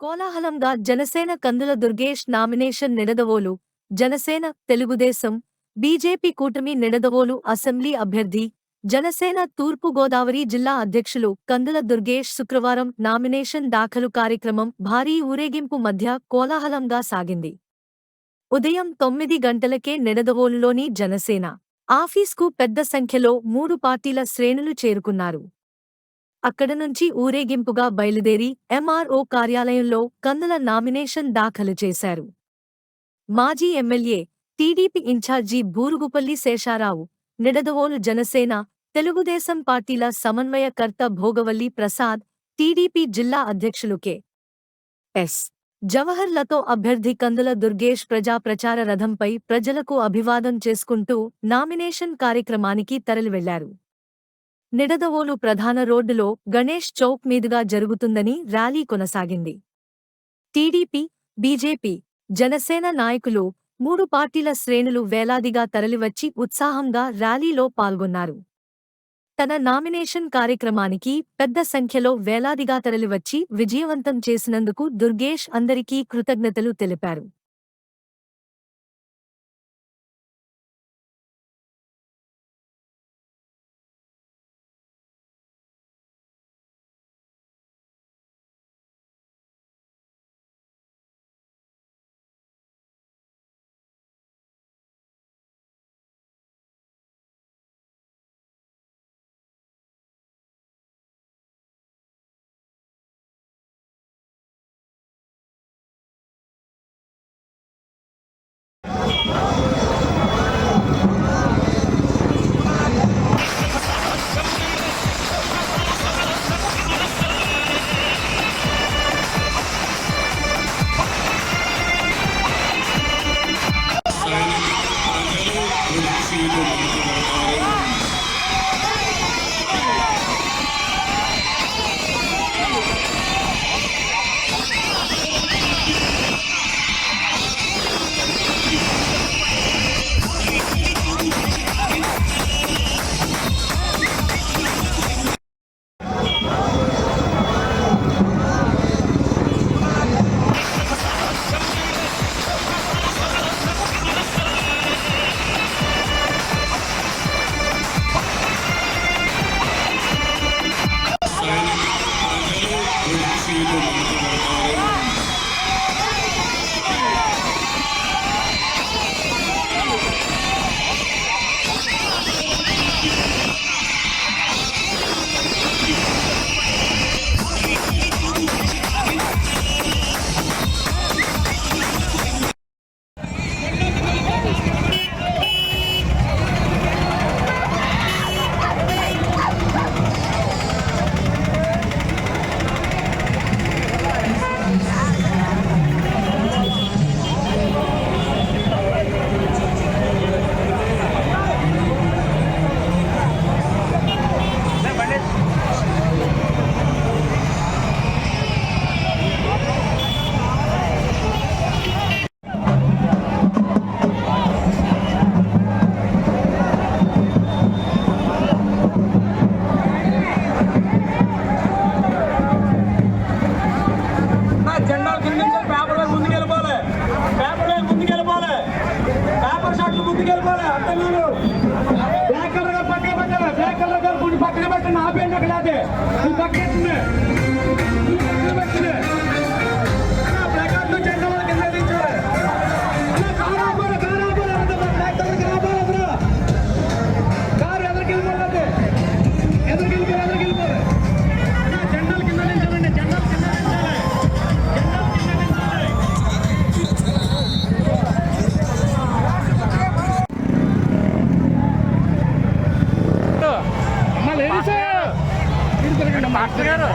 కోలాహలంగా Janasena Kandula Durgesh nomination Nidadavolu Janasena Telugu Desam BJP కూటమి Nidadavolu assembly అభ్యర్థి. జనసేన తూర్పు గోదావరి జిల్లా అధ్యక్షులు కందుల దుర్గేష్ శుక్రవారం నామినేషన్ దాఖలు కార్యక్రమం భారీ ఊరేగింపు మధ్య కోలాహలంగా సాగింది. ఉదయం తొమ్మిది గంటలకే నిడదవోలులోని జనసేన ఆఫీస్కు పెద్ద సంఖ్యలో మూడు పార్టీల శ్రేణులు చేరుకున్నారు. అక్కడ నుంచి ఊరేగింపుగా బయలుదేరి ఎంఆర్ఓ కార్యాలయంలో కందుల నామినేషన్ దాఖలు చేశారు. మాజీ MLA TDP incharge Burugupalli Sesharao Nidadavolu Janasena Telugu Desam పార్టీల సమన్వయకర్త భోగవల్లి ప్రసాద్ టీడీపీ జిల్లా అధ్యక్షులు కె. ఎస్. జవహర్లతో అభ్యర్థి కందుల దుర్గేష్ ప్రజా ప్రచార రథంపై ప్రజలకు అభివాదం చేసుకుంటూ నామినేషన్ కార్యక్రమానికి తరలివెళ్ళారు. నిడదవోలు ప్రధాన రోడ్డులో గణేష్ చౌక్ మీదుగా జరుగుతుందని ర్యాలీ కొనసాగింది. టీడీపీ బీజేపీ జనసేన నాయకులు మూడు పార్టీల శ్రేణులు వేలాదిగా తరలివచ్చి ఉత్సాహంగా ర్యాలీలో పాల్గొన్నారు. తన నామినేషన్ కార్యక్రమానికి పెద్ద సంఖ్యలో వేలాదిగా తరలివచ్చి విజయవంతం చేసినందుకు దుర్గేష్ అందరికీ కృతజ్ఞతలు తెలిపారు. పేపర్ షాట్లు అర్థం మీరు బ్లాక్ కలర్ గారు పక్కన పెట్టాలి? బ్లాక్ కలర్ గారు కొన్ని పక్కన పెట్టండి. ఆపేయండి అక్కడ అయితే. పక్కన మాస్టర్ గారు